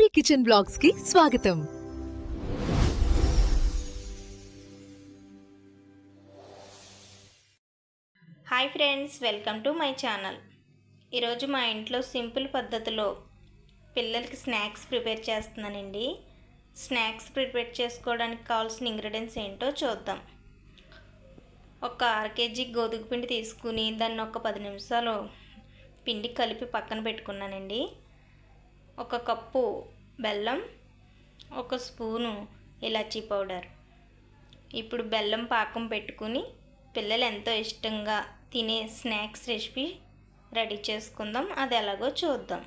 Gauri kitchen బ్లాగ్స్కి స్వాగతం. Hi friends welcome to my channel. ఈరోజు మా ఇంట్లో సింపుల్ పద్ధతిలో పిల్లలకి స్నాక్స్ ప్రిపేర్ చేస్తున్నానండి. స్నాక్స్ ప్రిపేర్ చేసుకోవడానికి కావాల్సిన ఇంగ్రీడియంట్స్ ఏంటో చూద్దాం. ఒక అర కేజీ గోధుమ పిండి తీసుకుని దాన్ని ఒక పది నిమిషాలు పిండి కలిపి పక్కన పెట్టుకున్నానండి. ఒక కప్పు బెల్లం ఒక స్పూను ఇలాచీ పౌడర్. ఇప్పుడు బెల్లం పాకం పెట్టుకుని పిల్లలు ఎంతో ఇష్టంగా తినే స్నాక్స్ రెసిపీ రెడీ చేసుకుందాం. అది ఎలాగో చూద్దాం.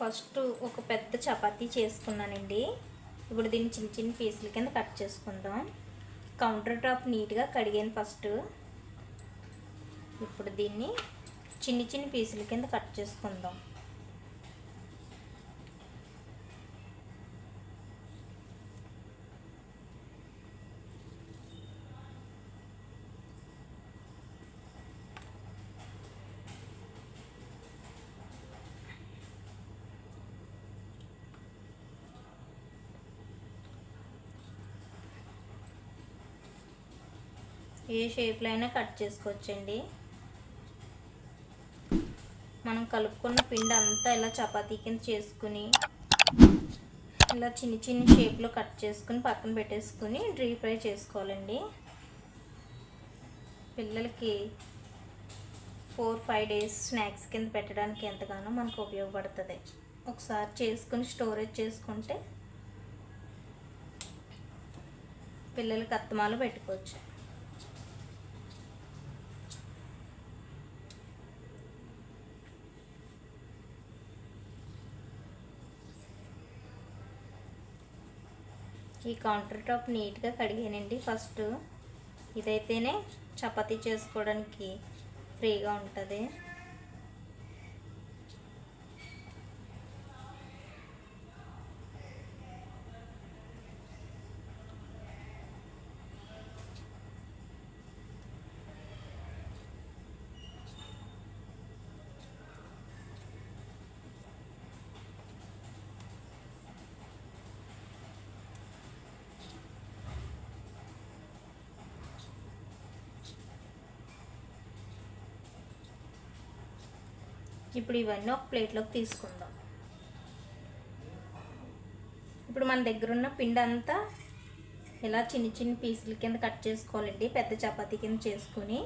ఫస్ట్ ఒక పెద్ద చపాతీ చేసుకున్నానండి. ఇప్పుడు దీన్ని చిన్న చిన్న పీసుల కింద కట్ చేసుకుందాం. కౌంటర్ టాప్ నీట్గా కడిగాను ఫస్ట్ ఇప్పుడు దీన్ని చిన్ని చిన్ని పీసుల కింద కట్ చేసుకుందాం. ఏ షేప్లో అయినా కట్ చేసుకోవచ్చండి. మనం కలుపుకున్న పిండి అంతా ఇలా చపాతీ కింద చేసుకుని ఇలా చిన్న చిన్న షేప్లో కట్ చేసుకుని పక్కన పెట్టేసుకుని డ్రీ ఫ్రై చేసుకోవాలండి. పిల్లలకి ఫోర్ ఫైవ్ డేస్ స్నాక్స్ కింద పెట్టడానికి ఎంతగానో మనకు ఉపయోగపడుతుంది. ఒకసారి చేసుకుని స్టోరేజ్ చేసుకుంటే పిల్లలకి అత్తమాలు పెట్టుకోవచ్చు. ఈ కౌంటర్ టాప్ నీట్గా కడిగానండి. ఫస్ట్ ఇదైతేనే చపాతీ చేసుకోవడానికి ఫ్రీగా ఉంటుంది. ఇప్పుడు ఇవన్నీ ఒక ప్లేట్లోకి తీసుకుందాం. ఇప్పుడు మన దగ్గర ఉన్న పిండి అంతా ఇలా చిన్న చిన్న పీసుల కింద కట్ చేసుకోవాలండి పెద్ద చపాతీ కింద చేసుకుని.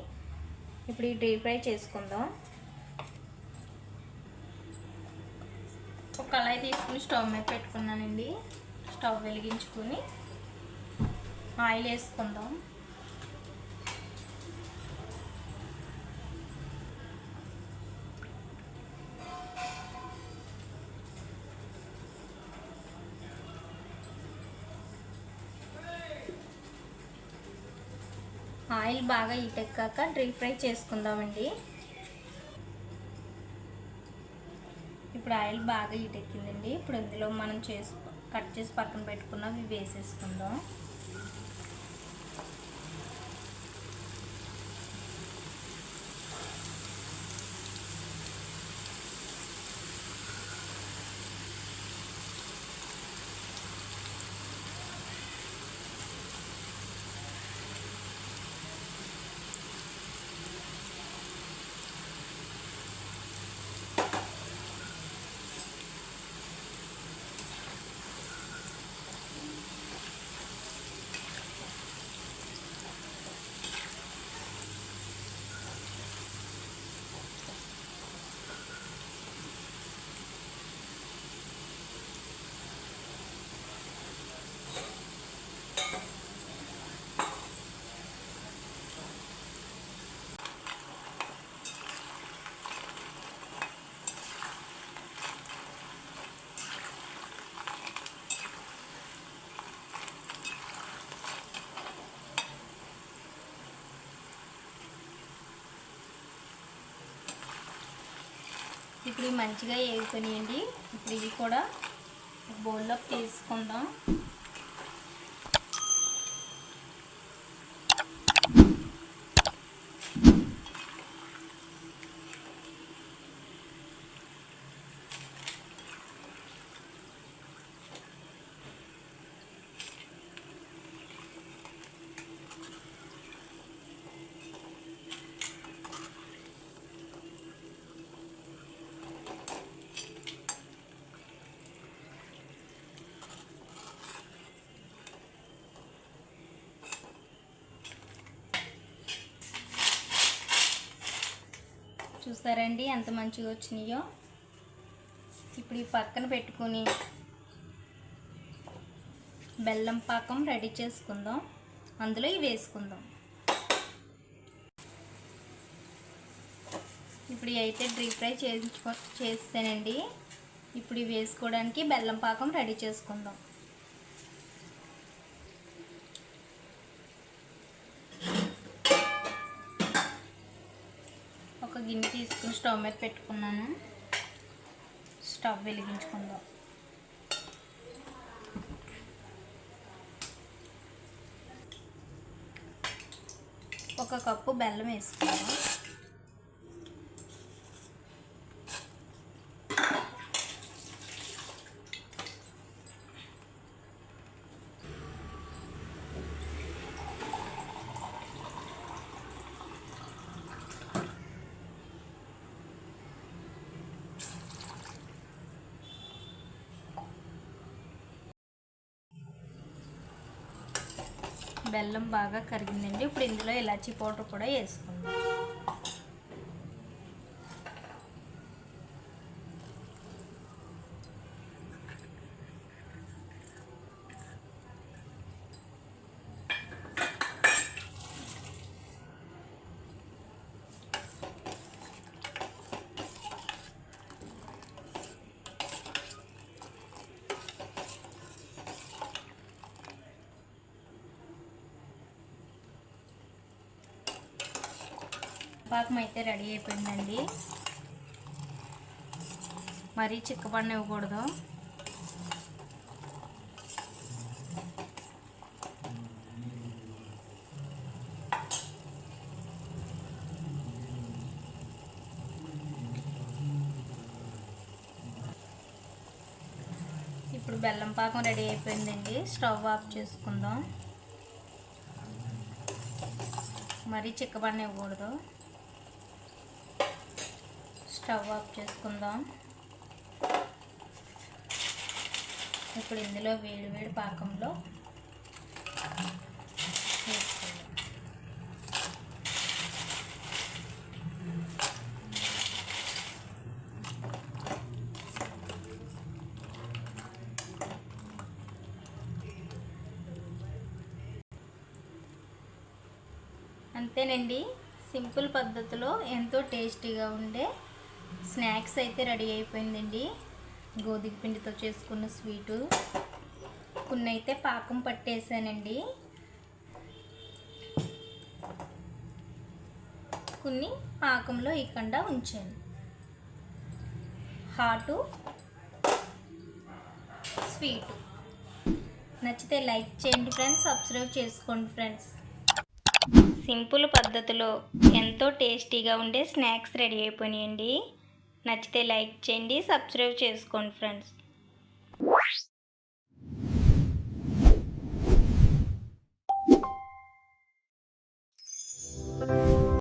ఇప్పుడు ఈ డీప్ ఫ్రై చేసుకుందాం. ఒక కళాయి తీసుకుని స్టవ్ మీద పెట్టుకున్నానండి. స్టవ్ వెలిగించుకొని ఆయిల్ వేసుకుందాం. ఆయిల్ బాగా ఈటెక్కాక డీప్ ఫ్రై చేసుకుందామండి. ఇప్పుడు ఆయిల్ బాగా ఈటెక్కిందండి ఇప్పుడు ఇందులో మనం చేసు కట్ చేసి పక్కన పెట్టుకున్నవి వేసేసుకుందాం. ఇప్పుడు ఇవి మంచిగా వేసుకునియండి ఇప్పుడు ఇవి కూడా బౌల్లో తీసుకుందాం చూస్తారండి. ఎంత మంచిగా వచ్చినాయో. ఇప్పుడు ఈ పక్కన పెట్టుకొని బెల్లం పాకం రెడీ చేసుకుందాం. అందులో ఇవి వేసుకుందాం. ఇప్పుడు అయితే డీప్ ఫ్రై చేయించుకో చేస్తానండి. ఇప్పుడు ఇవి వేసుకోవడానికి బెల్లం పాకం రెడీ చేసుకుందాం. ఒక గిన్నె తీసుకుని స్టవ్ మీద పెట్టుకున్నాను. స్టవ్ వెలిగించుకుందాం. ఒక కప్పు బెల్లం వేసుకుందాం. బెల్లం బాగా కరిగిందండి. ఇప్పుడు ఇందులో ఇలాచీ పౌడర్ కూడా వేసుకుందాం. పాకం అయితే రెడీ అయిపోయిందండి. మరీ చిక్కపడిన ఇవ్వకూడదు ఇప్పుడు బెల్లం పాకం రెడీ అయిపోయిందండి. స్టవ్ ఆఫ్ చేసుకుందాం. మరీ చిక్కబడిన ఇవ్వకూడదు స్టవ్ ఆఫ్ చేసుకుందాం. ఇప్పుడు ఇందులో వేడి వేడి పాకంలో వేసుకుందాం అంతేనండి. సింపుల్ పద్ధతిలో ఎంతో టేస్టీగా ఉండే స్నాక్స్ అయితే రెడీ అయిపోయిందండి. గోధుమ పిండితో చేసుకున్న స్వీటు. కొన్ని అయితే పాకం పట్టేసానండి. కొన్ని పాకంలో ఇకుండా ఉంచాను. హాటు. స్వీటు. నచ్చితే లైక్ చేయండి ఫ్రెండ్స్ సబ్స్క్రైబ్ చేసుకోండి ఫ్రెండ్స్. సింపుల్ పద్ధతిలో ఎంతో టేస్టీగా ఉండే స్నాక్స్ రెడీ అయిపోయినాయండి. నచ్చితే లైక్ చేయండి సబ్స్క్రైబ్ చేసుకోండి ఫ్రెండ్స్.